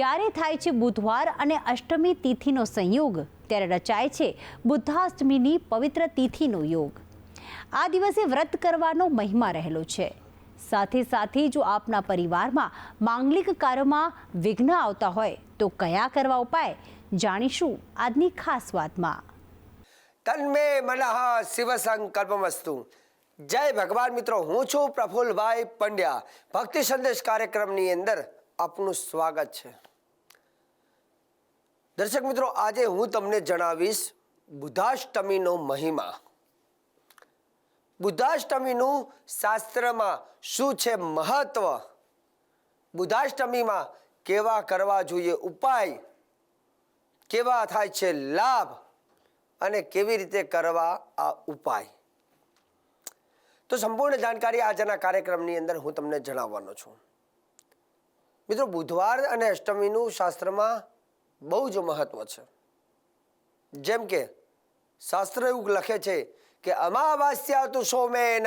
જ્યારે થાય છે બુધવાર અને અષ્ટમી તિથિનો સંયોગ. ત્યારે રચાય છે બુદ્ધાષ્ટમીની પવિત્ર તિથિનો યોગ. આ દિવસે વ્રત કરવાનો મહિમા રહેલો છે. સાથે સાથે જો આપના પરિવારમાં માંગલિક કાર્યોમાં વિઘ્ન આવતા હોય, તો કયા કરવા ઉપાય? જાણીશું આજની ખાસ વાતમાં. તન્મે મનઃ શિવ સંકલ્પમસ્તુ જય ભગવાન મિત્રો, હું છું પ્રફુલભાઈ પંડ્યા. ભક્તિ સંદેશ કાર્યક્રમની અંદર આપનું સ્વાગત છે. દર્શક મિત્રો, આજે હું તમને જણાવીશ બુધાષ્ટમીનો મહિમા. બુધાષ્ટમીનું શાસ્ત્રમાં શું છે મહત્વ? બુધાષ્ટમીમાં કેવા કરવા જોઈએ ઉપાય? કેવા થાય છે લાભ? અને કેવી રીતે કરવા આ ઉપાય? તો સંપૂર્ણ જાણકારી આજના કાર્યક્રમની અંદર હું તમને જણાવવાનો છું. મિત્રો, બુધવાર અને અષ્ટમીનું શાસ્ત્રમાં બહુ જ મહત્વ છે. જેમ કે શાસ્ત્ર એવું લખે છે કે અમાવાસ્યા તુ સોમેન,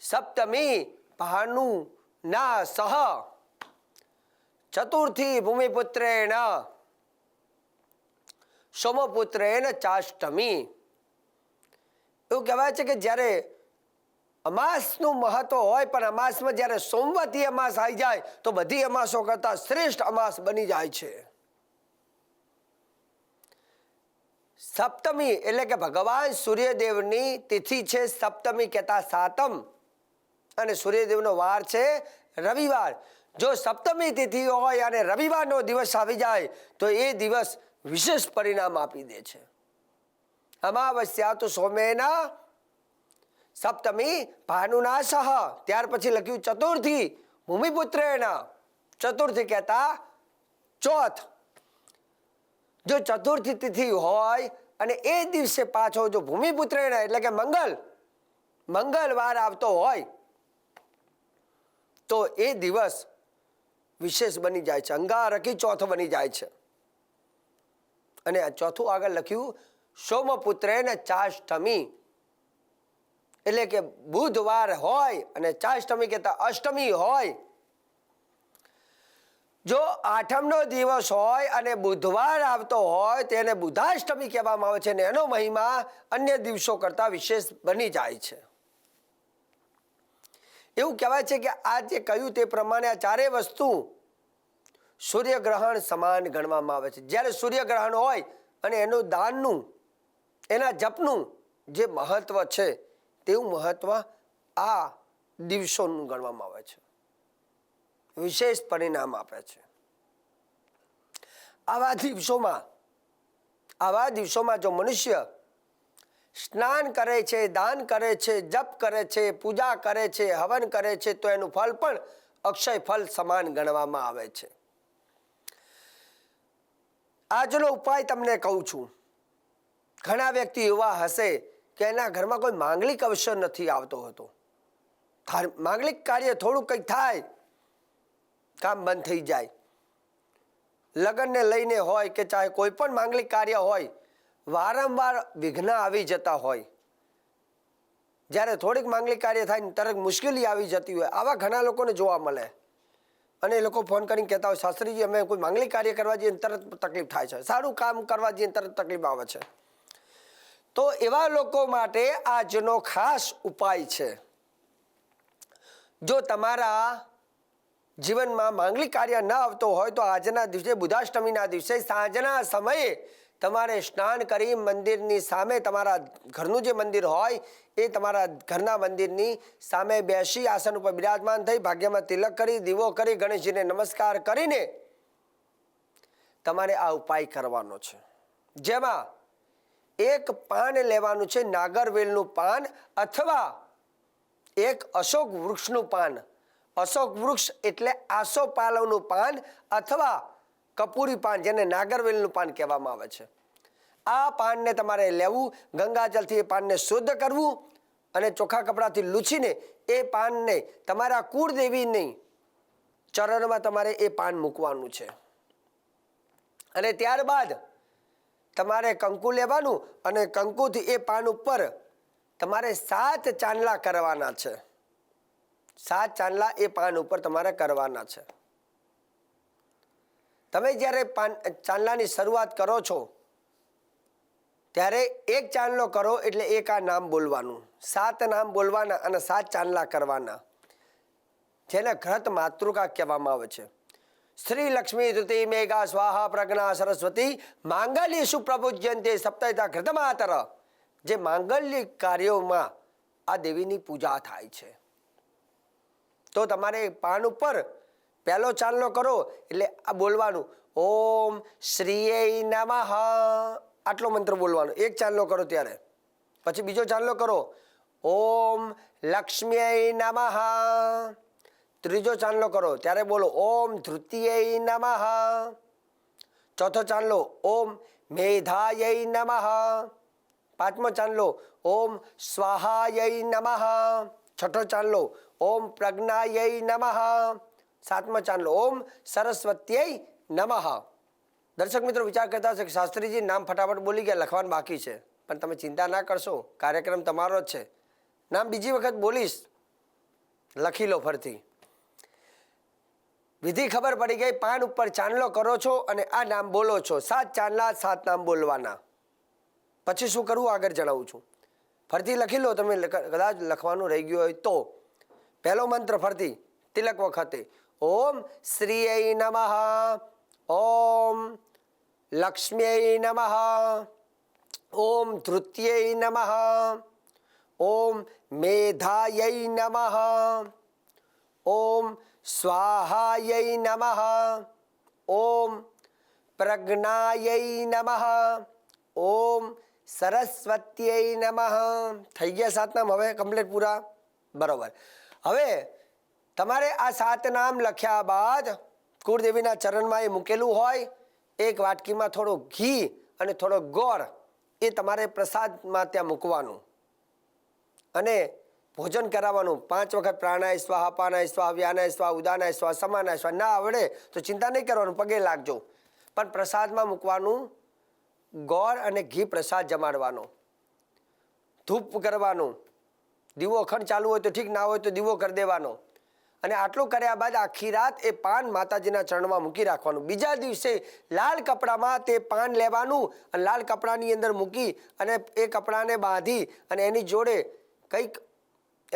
સપ્તમી ભાનુ ના સહ, ચતુર્થી ભૂમિપુત્રેણ, સોમપુત્રેણ ચાષ્ટમી. એવું કહેવાય છે કે જ્યારે અમાસનું મહત્વ હોય, પણ અમાસમાં જ્યારે સોમવતી અમાસ આવી જાય, તો બધી અમાસો કરતાં શ્રેષ્ઠ અમાસ બની જાય છે. સપ્તમી એટલે કે ભગવાન સૂર્યદેવની તિથિ છે સપ્તમી કહેતા સાતમ. અને સૂર્યદેવનો વાર છે રવિવાર. જો સપ્તમી તિથિ હોય અને રવિવારનો દિવસ આવી જાય, તો એ દિવસ વિશેષ પરિણામ આપી દે છે. અમાવસ્યા તો સોમેના સપ્તમી ભાનુના સહ ત્યાર પછી લખ્યું ચતુર્થી ભૂમિપુત્રેણ. ચતુર્થી કહેતા ચોથ. જો ચતુર્થી તિથિ હોય અને એ દિવસે પાછો જો ભૂમિપુત્રેણ એટલે કે મંગલ, મંગળવાર આવતો હોય, તો એ દિવસ વિશેષ બની જાય છે. અંગારકી ચોથ બની જાય છે. અને આ ચોથું આગળ લખ્યું સોમપુત્રેને ચાષ્ટમી. એટલે કે બુધવાર હોય અને ચાષ્ટમી કહેતા અષ્ટમી હોય. જો આઠમનો દિવસ હોય અને બુધવાર આવતો હોય, તેને બુધાષ્ટમી કહેવામાં આવે છે અને એનો મહિમા અન્ય દિવસો કરતાં વિશેષ બની જાય છે. એવું કહેવાય છે કે આ જે કહ્યું તે પ્રમાણે આ ચારેય વસ્તુ સૂર્યગ્રહણ સમાન ગણવામાં આવે છે. જ્યારે સૂર્યગ્રહણ હોય અને એનું દાનનું, એના જપનું જે મહત્વ છે તેવું મહત્વ આ દિવસોનું ગણવામાં આવે છે. વિશેષ પરિણામ આપે છે. આવા દિવસોમાં આવા દિવસોમાં જો મનુષ્ય સ્નાન કરે છે, દાન કરે છે, જપ કરે છે, પૂજા કરે છે, હવન કરે છે, તો એનું ફળ પણ અક્ષય ફળ સમાન ગણવામાં આવે છે. આજનો ઉપાય તમને કહું છું. ઘણા વ્યક્તિ એવા હશે કે એના ઘરમાં કોઈ માંગલિક અવસર નથી આવતો હતો. માંગલિક કાર્ય થોડું કંઈક થાય, કામ બંધ થઈ જાય. લગ્નને લઈને હોય કે ચાહે કોઈ પણ માંગલિક કાર્ય હોય, વારંવાર વિઘ્ન આવી જતા હોય. જ્યારે થોડીક માંગલિક કાર્ય થાય ને તરત મુશ્કેલી આવી જતી હોય. આવા ઘણા લોકોને જોવા મળે. અને એ લોકો ફોન કરીને કહેતા હોય, શાસ્ત્રીજી, અમે કોઈ માંગલિક કાર્ય કરવા જઈએ તરત તકલીફ થાય છે. સારું કામ કરવા જઈએ તરત તકલીફ આવે છે. તો એવા લોકો માટે આજનો ખાસ ઉપાય છે. જો તમારા જીવનમાં માંગલિક કાર્ય ન આવતો હોય તો આજના દિવસે બુધાષ્ટમીના દિવસે સાંજના સમયે તમારે સ્નાન કરી મંદિરની સામે તમારા ઘરનું જે મંદિર હોય એ તમારા ઘરના મંદિરની સામે બેસી આસન ઉપર બિરાજમાન થઈ ભાગ્યમાં તિલક કરી, દીવો કરી, ગણેશજીને નમસ્કાર કરીને તમારે આ ઉપાય કરવાનો છે. જેમાં એક પાન લેવાનું છે નાગરવેલનું પાન અથવા એક અશોક વૃક્ષનું પાન. અશોક વૃક્ષ એટલે આસો પાલવનું પાન અથવા કપૂરી પાન જેને નાગરવેલનું પાન કહેવામાં આવે છે. આ પાનને તમારે લેવું, ગંગાજલથી એ પાનને શુદ્ધ કરવું અને ચોખ્ખા કપડાથી લૂછીને એ પાનને તમારા કુળદેવીની ચરણમાં તમારે એ પાન મૂકવાનું છે. અને ત્યારબાદ તમારે કંકુ લેવાનું અને કંકુથી એ પાન ઉપર તમારે સાત ચાંદલા કરવાના છે. સાત ચાંદલા એ પાન ઉપર તમારે કરવાના છે. તમે જ્યારે પાન ચાંદલાની શરૂઆત કરો છો, ત્યારે એક ચાંદલો કરો એટલે એક આ નામ બોલવાનું. સાત નામ બોલવાના અને સાત ચાંદલા કરવાના. જેને ઘૃત માતૃકા કહેવામાં આવે છે. શ્રી લક્ષ્મી ધૃતિ મેઘા સ્વાહા પ્રજ્ઞા સરસ્વતી માંગલ્ય સુપ્રભુજ્યંતે સપ્તાહિતા ઘૃતમાતર જે માંગલ્ય કાર્યોમાં આ દેવીની પૂજા થાય છે તો તમારે પાન ઉપર પહેલો ચાંદલો કરો, એટલે આ બોલવાનું, ઓમ શ્રીએ નમઃ. આટલો મંત્ર બોલવાનો, એક ચાંદલો કરો ત્યારે. પછી બીજો ચાંદલો કરો, ઓમ લક્ષ્મી નમઃ. ત્રીજો ચાંદલો કરો, ત્યારે બોલો, ઓમ ધૃતીય નમઃ. ચોથો ચાંદલો, ઓમ મેધાય નમઃ. પાંચમો ચાંદલો, ઓમ સ્વાહાય નમઃ. છઠ્ઠો ચાંદલો, ઓમ પ્રજ્ઞાય નમઃ. સાતમો ચાંદલો, ઓમ સરસ્વત્યય નમઃ. દર્શક મિત્રો, વિચાર કરતા હશે કે શાસ્ત્રીજી નામ ફટાફટ બોલી ગયા, લખવાનું બાકી છે. પણ તમે ચિંતા ના કરશો, કાર્યક્રમ તમારો જ છે. નામ બીજી વખત બોલીશ. લખી લો ફરથી. વિધિ ખબર પડી ગઈ, પાન ઉપર ચાંદલો કરો છો અને આ નામ બોલો છો. સાત ચાંદલા, સાત નામ બોલવાના. પછી શું કરવું આગળ જણાવું છું. ફરતી લખી લો, તમે કદાચ લખવાનું રહી ગયું હોય તો. પહેલો મંત્ર ફરતી, તિલક વખતે. ઓમ શ્રીય નમઃ. ઓમ લક્ષ્મ્યય નમઃ. ઓમ ધૃત્યય નમઃ. ઓમ મેધાય નમઃ. ઓમ સ્વાહાય નમઃ ઓમ પ્રજ્ઞાય નમઃ ઓમ સરસ્વત્ય નમઃ થઈ ગયા સાત નામ હવે કમ્પ્લીટ પૂરા? બરોબર. હવે તમારે આ સાત નામ લખ્યા બાદ કુળદેવીના ચરણમાં એ મૂકેલું હોય. એક વાટકીમાં થોડું ઘી અને થોડો ગોળ એ તમારે પ્રસાદમાં ત્યાં મૂકવાનું. અને ભોજન કરાવવાનું. પાંચ વખત પ્રાણાય સ્વાહ અપાનાય સ્વાહ વ્યાનાય સ્વાહ ઉદાનાય સ્વાહ સમાનાય સ્વાહ ના આવડે તો ચિંતા નહીં કરવાનું, પગે લાગજો. પણ પ્રસાદમાં મૂકવાનું, ગોળ અને ઘી પ્રસાદ જમાડવાનો. ધૂપ કરવાનું. દીવો અખંડ ચાલુ હોય તો ઠીક, ના હોય તો દીવો કરી દેવાનો. અને આટલું કર્યા બાદ આખી રાત એ પાન માતાજીના ચરણમાં મૂકી રાખવાનું. બીજા દિવસે લાલ કપડામાં તે પાન લેવાનું અને લાલ કપડાની અંદર મૂકી અને એ કપડાને બાંધી અને એની જોડે કંઈક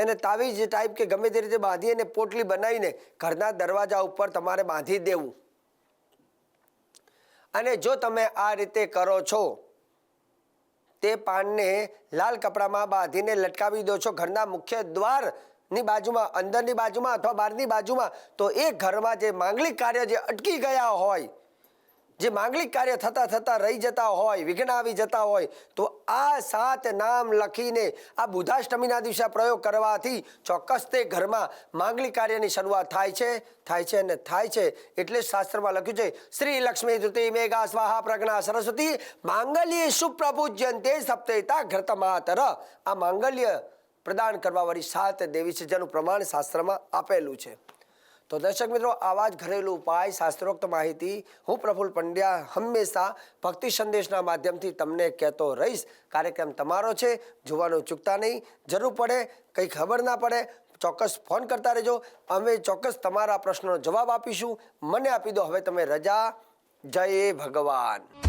એને તાવીજ ટાઈપ કે ગમે તે રીતે બાંધી અને પોટલી બનાવીને ઘરના દરવાજા ઉપર તમારે બાંધી દેવું. અને જો તમે આ રીતે કરો છો, તે પાનને લાલ કપડામાં બાંધીને લટકાવી દો છો ઘરના મુખ્ય દ્વારની બાજુમાં, અંદરની બાજુમાં અથવા બહારની બાજુમાં, તો એ ઘરમાં જે માંગલિક કાર્ય જે અટકી ગયા હોય જે માંગલિક કાર્ય થતાં થતાં રહી જતા હોય, વિઘ્ન આવી જતા હોય, તો આ સાત નામ લખીને આ બુધાષ્ટમીના દિવસે પ્રયોગ કરવાથી ચોક્કસ તે ઘરમાં માંગલિક કાર્યની શરૂઆત થાય છે થાય છે અને થાય છે એટલે શાસ્ત્રમાં લખ્યું છે, શ્રી લક્ષ્મી ધૃતિ મેઘા સ્વાહા પ્રજ્ઞા સરસ્વતી માંગલ્ય સુપ્રભુજ્યંતે સપ્તેતા ઘૃતમાતર આ માંગલ્ય પ્રદાન કરવાવાળી સાત દેવી છે, જેનું પ્રમાણ શાસ્ત્રમાં આપેલું છે. તો દર્શક મિત્રો, આવા જ ઘરેલું ઉપાય, શાસ્ત્રોક્ત માહિતી હું પ્રફુલ્લ પંડ્યા હંમેશા ભક્તિ સંદેશના માધ્યમથી તમને કહેતો રહીશ. કાર્યક્રમ તમારો છે, જોવાનું ચૂકતા નહીં. જરૂર પડે, કંઈ ખબર ના પડે, ચોક્કસ ફોન કરતા રહેજો. અમે ચોક્કસ તમારા પ્રશ્નોનો જવાબ આપીશું. મને આપી દો. હવે તમે રજા. જય ભગવાન.